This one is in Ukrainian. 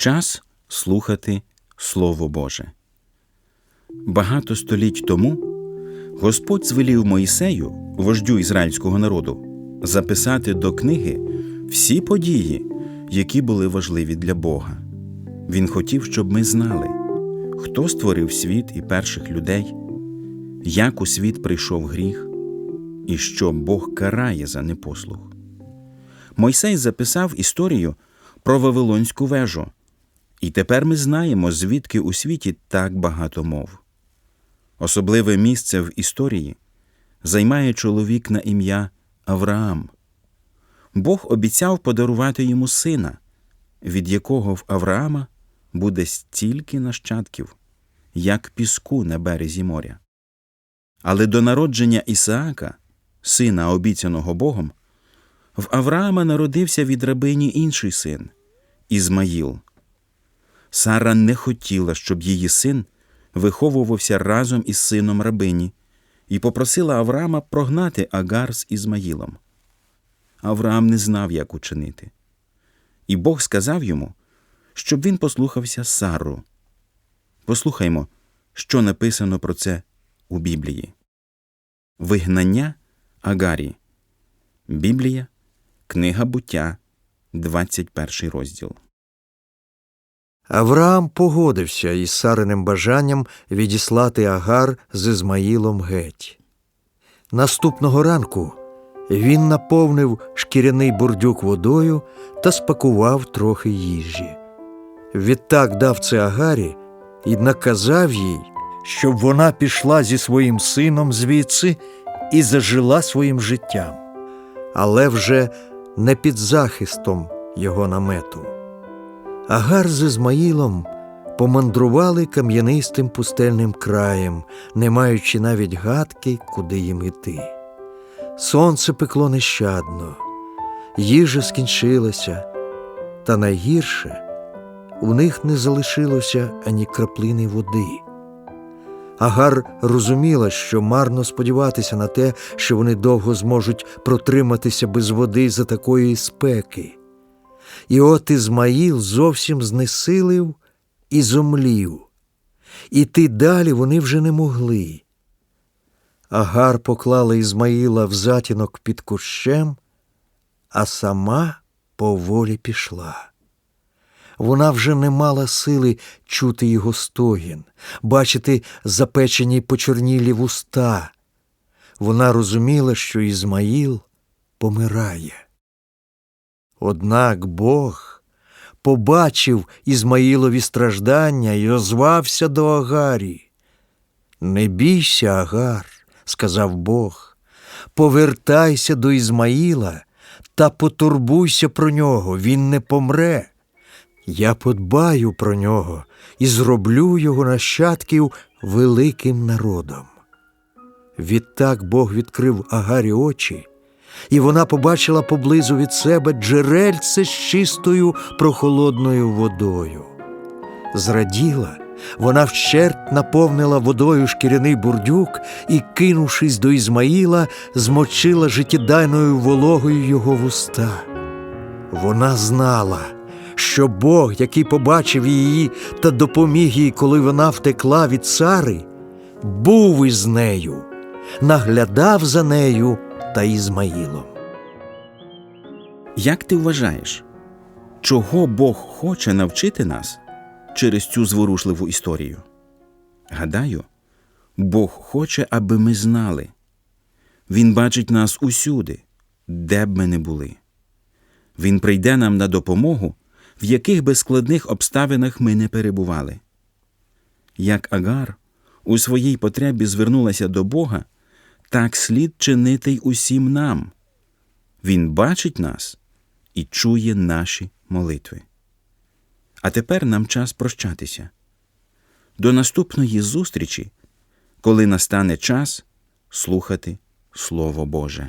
Час слухати Слово Боже. Багато століть тому Господь звелів Моїсею, вождю ізраїльського народу, записати до книги всі події, які були важливі для Бога. Він хотів, щоб ми знали, хто створив світ і перших людей, як у світ прийшов гріх, і що Бог карає за непослух. Мойсей записав історію про Вавилонську вежу, і тепер ми знаємо, звідки у світі так багато мов. Особливе місце в історії займає чоловік на ім'я Авраам. Бог обіцяв подарувати йому сина, від якого в Авраама буде стільки нащадків, як піску на березі моря. Але до народження Ісаака, сина, обіцяного Богом, в Авраама народився від рабині інший син Ізмаїл. Сара не хотіла, щоб її син виховувався разом із сином рабині, і попросила Авраама прогнати Агар з Ізмаїлом. Авраам не знав, як учинити. І Бог сказав йому, щоб він послухався Сару. Послухаймо, що написано про це у Біблії. Вигнання Агарі. Біблія, Книга буття, 21 розділ. Авраам погодився із Сариним бажанням відіслати Агар з Ізмаїлом геть. Наступного ранку він наповнив шкіряний бурдюк водою та спакував трохи їжі. Відтак дав це Агарі і наказав їй, щоб вона пішла зі своїм сином звідси і зажила своїм життям, але вже не під захистом його намету. Агар з Ізмаїлом помандрували кам'янистим пустельним краєм, не маючи навіть гадки, куди їм іти. Сонце пекло нещадно, їжа скінчилася, та найгірше у них не залишилося ані краплини води. Агар розуміла, що марно сподіватися на те, що вони довго зможуть протриматися без води за такої спеки. І от Ізмаїл зовсім знесилив і зомлів. Іти далі вони вже не могли. Агар поклала Ізмаїла в затінок під кущем, а сама поволі пішла. Вона вже не мала сили чути його стогін, бачити запечені почорнілі вуста. Вона розуміла, що Ізмаїл помирає. Однак Бог побачив Ізмаїлові страждання і озвався до Агарі. Не бійся, Агар, сказав Бог, повертайся до Ізмаїла та потурбуйся про нього, він не помре. Я подбаю про нього і зроблю його нащадків великим народом. Відтак Бог відкрив Агарі очі, і вона побачила поблизу від себе джерельце з чистою прохолодною водою. Зраділа, вона вщерть наповнила водою шкіряний бурдюк і, кинувшись до Ізмаїла, змочила життєдайною вологою його вуста. Вона знала, що Бог, який побачив її та допоміг їй, коли вона втекла від цари, був із нею, наглядав за нею та Ізмаїлом. Як ти вважаєш, чого Бог хоче навчити нас через цю зворушливу історію? Гадаю, Бог хоче, аби ми знали. Він бачить нас усюди, де б ми не були. Він прийде нам на допомогу, в яких би складних обставинах ми не перебували. Як Агар у своїй потребі звернулася до Бога, так слід чинити й усім нам. Він бачить нас і чує наші молитви. А тепер нам час прощатися. До наступної зустрічі, коли настане час слухати Слово Боже.